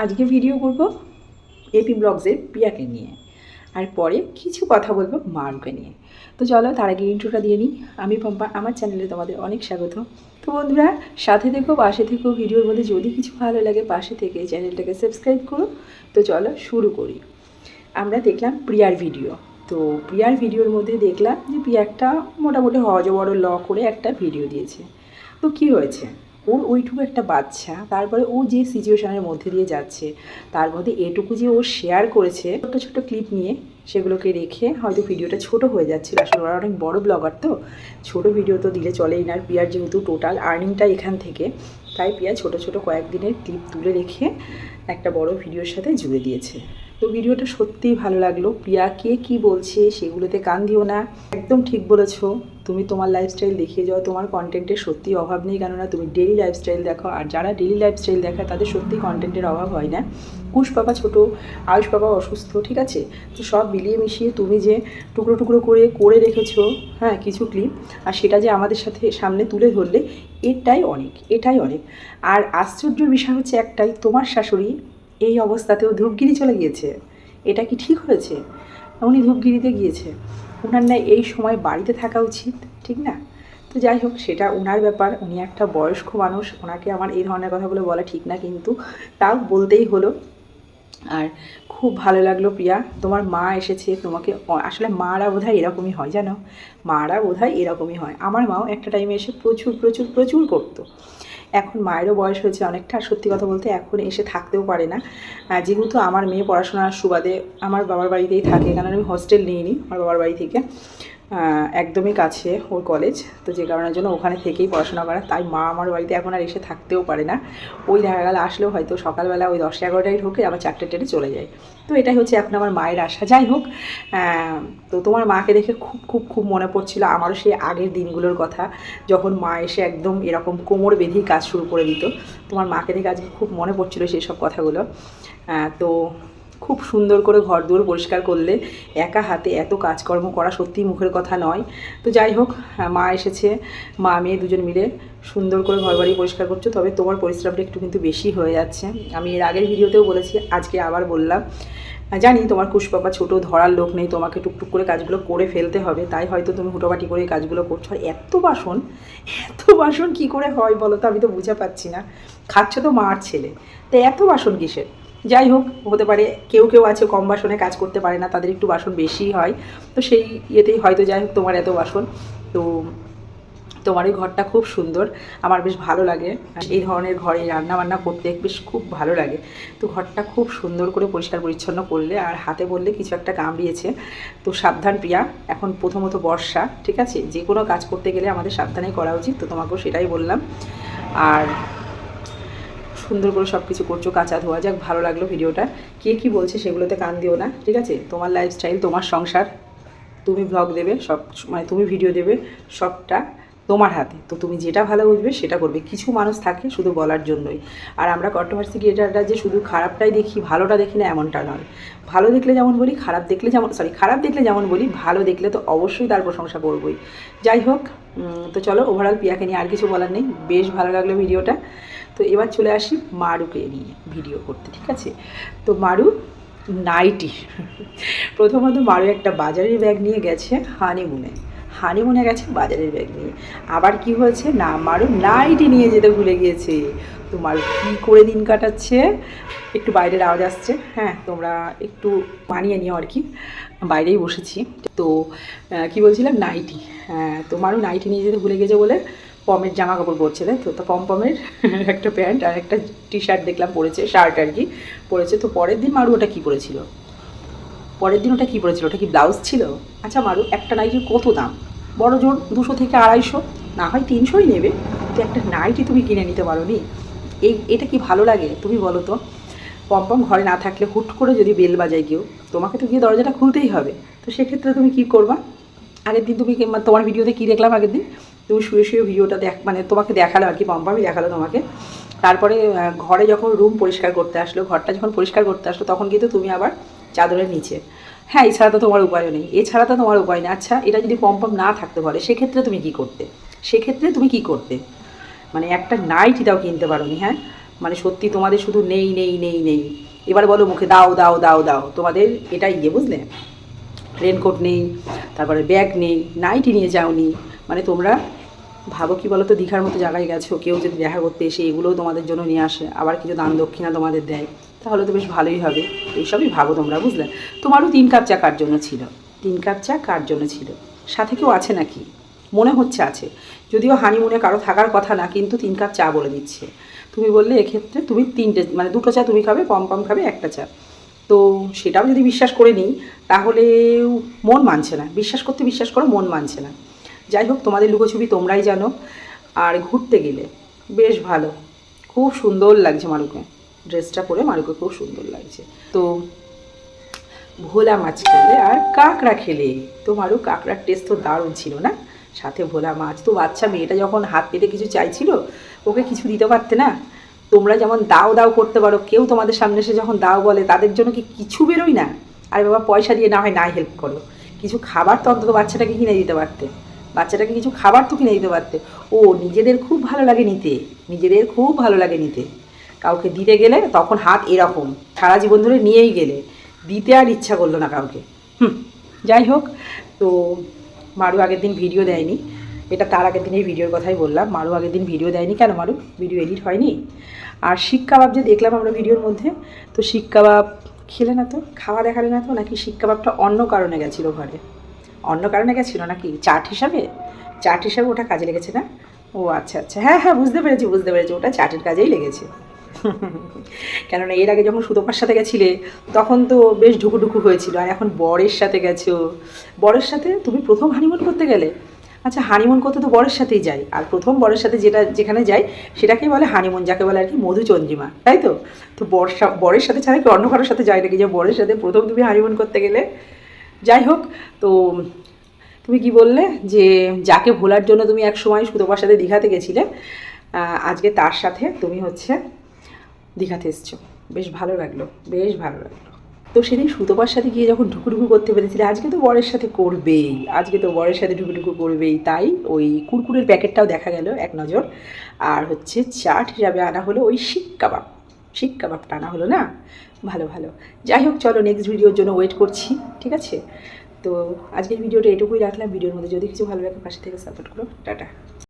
আজকে ভিডিও করব এপি ব্লগসের পিয়াকে নিয়ে। আর পরে কিছু কথা বলব মারুকে নিয়ে। তো চলো, তার আগে ইন্ট্রোটা দিয়ে নিই। আমি পম্পা, আমার চ্যানেলে তোমাদের অনেক স্বাগত। তো বন্ধুরা, সাথে থেকো, পাশে থেকো ভিডিওর মধ্যে যদি কিছু ভালো লাগে, পাশে থেকে চ্যানেলটাকে সাবস্ক্রাইব করো। তো চলো, শুরু করি। আমরা দেখলাম প্রিয়ার ভিডিও তো প্রিয়ার ভিডিওর মধ্যে দেখলাম যে, প্রিয়া একটা মোটামুটি হজ বড় ল করে একটা ভিডিও দিয়েছে। তো কি হয়েছে? ওর ওইটুকু একটা বাচ্চা, তারপরে ও যে সিচুয়েশনের মধ্যে দিয়ে যাচ্ছে, তার মধ্যে এটুকু যে ও শেয়ার করেছে ছোটো ছোটো ক্লিপ নিয়ে সেগুলোকে রেখে হয়তো ভিডিওটা ছোট হয়ে যাচ্ছিল। আসলে ওরা অনেক বড় ব্লগার তো, ছোট ভিডিও তো দিলে চলেই না। আর প্রিয়ার যেহেতু টোটাল আর্নিংটা এখান থেকে, তাই প্রিয়া ছোট ছোট কয়েকদিনের ক্লিপ তুলে রেখে একটা বড় ভিডিওর সাথে জুড়ে দিয়েছে। তো ভিডিওটা সত্যিই ভালো লাগল। প্রিয়া, কে কী বলছে সেগুলোতে কান দিও না। একদম ঠিক বলেছ। তুমি তোমার লাইফস্টাইল দেখিয়ে যাও। তোমার কন্টেন্টের সত্যি অভাব নেই। কেননা তুমি ডেলি লাইফস্টাইল দেখো। আর যারা ডেলি লাইফস্টাইল দেখায়, তাদের সত্যি কন্টেন্টের অভাব হয় না। কুশ বাবা ছোটো, আয়ুষ বাবা অসুস্থ, ঠিক আছে? তো সব মিলিয়ে মিশিয়ে তুমি যে টুকরো টুকরো করে করে রেখেছো হ্যাঁ কিছু ক্লিপ আর সেটা যে আমাদের সাথে সামনে তুলে ধরলে, এটাই অনেক এটাই অনেক। আর আশ্চর্যের বিষয় হচ্ছে একটাই, তোমার শাশুড়ি এই অবস্থাতেও ধূপগিরি চলে গিয়েছে। এটা কি ঠিক হয়েছে? উনি ধূপগিরিতে গিয়েছে। ওনার না এই সময় বাড়িতে থাকা উচিত, ঠিক না? তো যাই হোক, সেটা ওনার ব্যাপার। উনি একটা বয়স্ক মানুষ ওনাকে আমার এই ধরনের কথাগুলো বলা ঠিক না কিন্তু তাও বলতেই হলো। আর খুব ভালো লাগল প্রিয়া, তোমার মা এসেছে, তোমাকে আসলে মারা বোধহয় এরকমই হয়, জানো? মারা বোধহয় এরকমই হয়। আমার মাও একটা টাইমে এসে প্রচুর প্রচুর প্রচুর করতো। এখন মায়েরও বয়স হয়েছে অনেকটা, সত্যি কথা বলতে এখন এসে থাকতেও পারে না। যেহেতু আমার মেয়ে পড়াশোনার সুবাদে আমার বাবার বাড়িতেই থাকে কারণ আমি হস্টেল নিইনি, আমার বাবার বাড়ি থেকে। একদমই কাছে ওর কলেজ তো যে কারণের জন্য ওখানে থেকেই পড়াশোনা করে। তাই মা আমার বাড়িতে এখন আর এসে থাকতেও পারে না। ওই দেখা গেল আসলেও হয়তো সকালবেলা ওই দশটা এগারোটায় ঢোকে আবার চারটে টেটে চলে যায়। তো এটাই হচ্ছে এখন আমার মায়ের আশা। যাই হোক তো তোমার মাকে দেখে খুব খুব খুব মনে পড়ছিল। আমারও সেই আগের দিনগুলোর কথা, যখন মা এসে একদম এরকম কোমর বেঁধেই কাজ শুরু করে দিত। তোমার মাকে দেখে আজকে খুব মনে পড়ছিল সেই সব কথাগুলো। তো খুব সুন্দর করে ঘর দুয়ার পরিষ্কার করলে একা হাতে এত কাজকর্ম করা সত্যিই মুখের কথা নয়। তো যাই হোক মা এসেছে, মা, মেয়ে দুজন মিলে সুন্দর করে ঘর বাড়ি পরিষ্কার করছ। তবে তোমার পরিশ্রমটা একটু কিন্তু বেশি হয়ে যাচ্ছে। আমি এর আগের ভিডিওতেও বলেছি, আজকে আবার বললাম। জানি তোমার কুশপাপা ছোটো, ধরার লোক নেই, তোমাকে টুকটুক করে কাজগুলো করে ফেলতে হবে। তাই হয়তো তুমি হুটোপাটি করে কাজগুলো করছ। আর এত বাসন এত বাসন কি করে হয় বলো তো? আমি তো বুঝে পাচ্ছি না। খাচ্ছ তো মার ছেলে। তো এত বাসন কিসের? যাই হোক, হতে পারে কেউ কেউ আছে, কম বাসনে কাজ করতে পারে না, তাদের একটু বাসন বেশি হয়। তো সেই ইয়েতেই হয়তো যাই হোক, তোমার এত বাসন। তো তোমার এই ঘরটা খুব সুন্দর, আমার বেশ ভালো লাগে। এই ধরনের ঘরে রান্না বান্না করতে বেশ খুব ভালো লাগে। তো ঘরটা খুব সুন্দর করে পরিষ্কার পরিচ্ছন্ন করলে, আর হাতে বললে কিছু একটা কামড়িয়েছে। তো সাবধান প্রিয়া, এখন প্রথমত বর্ষা, ঠিক আছে? যে কোনো কাজ করতে গেলে আমাদের সাবধানেই করা উচিত, তো তোমাকেও সেটাই বললাম। আর সুন্দর করে সব কিছু করছ, কাঁচা ধোয়া, যাক ভালো লাগল ভিডিওটা। কে কী বলছে সেগুলোতে কান দিও না, ঠিক আছে? তোমার লাইফস্টাইল তোমার সংসার, তুমি ব্লগ দেবে, সব মানে তুমি ভিডিও দেবে, সবটা তোমার হাতে। তো তুমি যেটা ভালো বুঝবে, সেটা করবে। কিছু মানুষ থাকে শুধু বলার জন্যই। আর আমরা কন্ট্রোভার্সি ক্রিয়েটাররা যে শুধু খারাপটাই দেখি, ভালোটা দেখি না, এমনটা নয়। ভালো দেখলে যেমন বলি, খারাপ দেখলে যেমন সরি খারাপ দেখলে যেমন বলি, ভালো দেখলে তো অবশ্যই তার প্রশংসা করবই। যাই হোক তো চলো ওভারঅল পিয়াকে নিয়ে আর কিছু বলার নেই। বেশ ভালো লাগল ভিডিওটা। তো এবার চলে আসি মারুকে নিয়ে ভিডিও করতে, ঠিক আছে? তো মারু নাইটি। প্রথমত মারু একটা বাজারের ব্যাগ নিয়ে গেছে হানিমুনে হানিমুনে গেছে বাজারের ব্যাগ নিয়ে। আবার কি হয়েছে? না, মারু নাইটি নিয়ে যেতে ভুলে গিয়েছে। তো মারু কী করে দিন কাটাচ্ছে? একটু বাইরের আওয়াজ আসছে। হ্যাঁ তোমরা একটু মানিয়ে নিও আর কি। বাইরেই বসেছি। তো কি বলছিলাম? নাইটি। হ্যাঁ তো মারু নাইটি নিয়ে যেতে ভুলে গেছে বলে পমের জামা কাপড় পরছে, তাই তো? তো পম পমের একটা প্যান্ট আর একটা টি শার্ট দেখলাম পরেছে, শার্ট আর কি, পরেছে। তো পরের দিন মারু ওটা কী করেছিল পরের দিন ওটা কী পরেছিল? ওটা কি ব্লাউজ ছিল? আচ্ছা মারু, একটা নাইটির কত দাম? বড় জোর দুশো থেকে আড়াইশো, না হয় তিনশোই নেবে। তো একটা নাইটি তুমি কিনে নিতে পারো নি এই, এটা কি ভালো লাগে তুমি বলো তো? পম্পম ঘরে না থাকলে হুট করে যদি বেল বাজায় কেউ, তোমাকে তো গিয়ে দরজাটা খুলতেই হবে। তো সেক্ষেত্রে তুমি কি করবা? আগের দিন তুমি তোমার ভিডিওতে কী দেখলাম আগের দিন? তুমি শুয়ে শুয়ে ভিডিওটা দেখ মানে তোমাকে দেখাল আর কি পম্পামি দেখাল তোমাকে। তারপরে ঘরে যখন রুম পরিষ্কার করতে আসলো, ঘরটা যখন পরিষ্কার করতে আসলো, তখন কিন্তু তুমি আবার চাদরের নিচে। হ্যাঁ এছাড়া তো তোমার উপায়ও নেই। এছাড়া তো তোমার উপায় নেই। আচ্ছা এটা যদি পম্পম না থাকতে পারে, সেক্ষেত্রে তুমি কি করতে? সেক্ষেত্রে তুমি কি করতে? মানে একটা নাইটি তাও কিনতে পারো নি হ্যাঁ? মানে সত্যি তোমাদের শুধু নেই নেই নেই নেই। এবার বলো মুখে, দাও দাও দাও দাও। তোমাদের এটাই ইয়ে বুঝলে? রেনকোট নেই, তারপরে ব্যাগ নেই নাইটি নিয়ে যাওনি। মানে তোমরা ভাবো কি বলো তো দীঘার মতো জায়গায় গেছো, কেউ যদি দেখা করতে এসে এগুলোও তোমাদের জন্য নিয়ে আসে, আবার কিছু দান দক্ষিণা তোমাদের দেয়, তাহলে তো বেশ ভালোই হবে। এইসবই ভাবো তোমরা, বুঝলে? তোমারও তিন কাপ চা কার জন্য ছিল? তিন কাপ চা কার জন্য ছিল? সাথে কেউ আছে নাকি? মনে হচ্ছে আছে। যদিও হানিমুনে কারও থাকার কথা না, কিন্তু তিন কাপ চা বলে দিচ্ছে। তুমি বললে এক্ষেত্রে তুমি তিনটে মানে দুটো চা তুমি খাবে, কম কম খাবে একটা চা। তো সেটাও যদি বিশ্বাস করে নিই তাহলে মন মানছে না। বিশ্বাস করতে বিশ্বাস করো, মন মানছে না। যাই হোক, তোমাদের লুকোছবি তোমরাই জানো। আর ঘুরতে গেলে বেশ ভালো। খুব সুন্দর লাগছে মারুকে। ড্রেসটা পরে মারুকে খুব সুন্দর লাগছে। তো ভোলা মাছ খেলে আর কাঁকড়া খেলে। তো মারু, কাঁকড়ার টেস্ট তো দারুণ ছিল না? সাথে ভোলা মাছ। তো বাচ্চা মেয়েটা যখন হাত পেতে কিছু চাইছিল, ওকে কিছু দিতে পারতে না? তোমরা যেমন দাও দাও করতে পারো, কেউ তোমাদের সামনে এসে যখন দাও বলে, তাদের জন্য কি কিছু বেরোয় না? আর বাবা, পয়সা দিয়ে না হয় না হেল্প করো। কিছু খাবার তো অন্তত বাচ্চাটাকে কিনে দিতে পারতে। বাচ্চাটাকে কিছু খাবার তো কিনে দিতে পারতে। ও নিজেদের খুব ভালো লাগে নিতে। নিজেদের খুব ভালো লাগে নিতে। কাউকে দিতে গেলে তখন হাত এরকম। সারা জীবন ধরে নিয়েই গেলে। দিতে আর ইচ্ছা করল না কাউকে। হুম, যাই হোক। তো মারু আগের দিন ভিডিও দেয়নি। এটা তার আগের দিনের ভিডিওর কথাই বললাম। মারু আগের দিন ভিডিও দেয়নি। কেন মারু? ভিডিও এডিট হয়নি। আর শিক কাবাব যে দেখলাম আমরা ভিডিওর মধ্যে, তো শিক কাবাব খেলে না তো? খাওয়া দেখালে না তো? নাকি শিক কাবাবটা অন্য কারণে গেছিল ঘরে? অন্য কারণে গেছিল নাকি? চাট হিসাবে? চাট হিসাবে ওটা কাজে লেগেছে না? ও আচ্ছা আচ্ছা। হ্যাঁ হ্যাঁ বুঝতে পেরেছি বুঝতে পেরেছি। ওটা চাটের কাজেই লেগেছে। কেননা এর আগে যখন সুতপার সাথে গেছিলে, তখন তো বেশ ঢুকুঢুকু হয়েছিল। আর এখন বরের সাথে গেছো। বরের সাথে তুমি প্রথম হানিমুন করতে গেলে? আচ্ছা হানিমুন করতে তো বরের সাথেই যাই। আর প্রথম বরের সাথে যেটা, যেখানে যাই, সেটাকেই বলে হানিমুন যাকে বলে আর কি মধুচন্দ্রিমা তাই তো? তো বর সা- বরের সাথে ছাড়া কি অন্য কারোর সাথে যায় নাকি? যে বরের সাথে প্রথম তুমি হানিমুন করতে গেলে? যাই হোক তো তুমি কি বললে যে যাকে ভোলার জন্য তুমি এক সময় সুতপার সাথে দীঘাতে গেছিলে আজকে তার সাথে তুমি হচ্ছে দীঘাতে এসছো। বেশ ভালো লাগল, বেশ ভালো লাগল। তো সেদিন সুতপার সাথে গিয়ে যখন ঢুকুঢুকু করতে পেরেছিলে, আজকে তো বরের সাথে করবেই, আজকে তো বরের সাথে ঢুকুঢুকু করবেই, তাই ওই কুরকুরের প্যাকেটটাও দেখা গেল এক নজর, আর হচ্ছে চাট হিসাবে আনা হলো ওই শিক কাবাব। শিক বাপ টানা হলো না? ভালো ভালো। যাই হোক, চলো নেক্সট ভিডিওর জন্য ওয়েট করছি, ঠিক আছে? তো আজকের ভিডিওটা এটুকুই রাখলাম। ভিডিওর মধ্যে যদি কিছু ভালো লাগে পাশে থেকে সাপোর্ট করো। টাটা।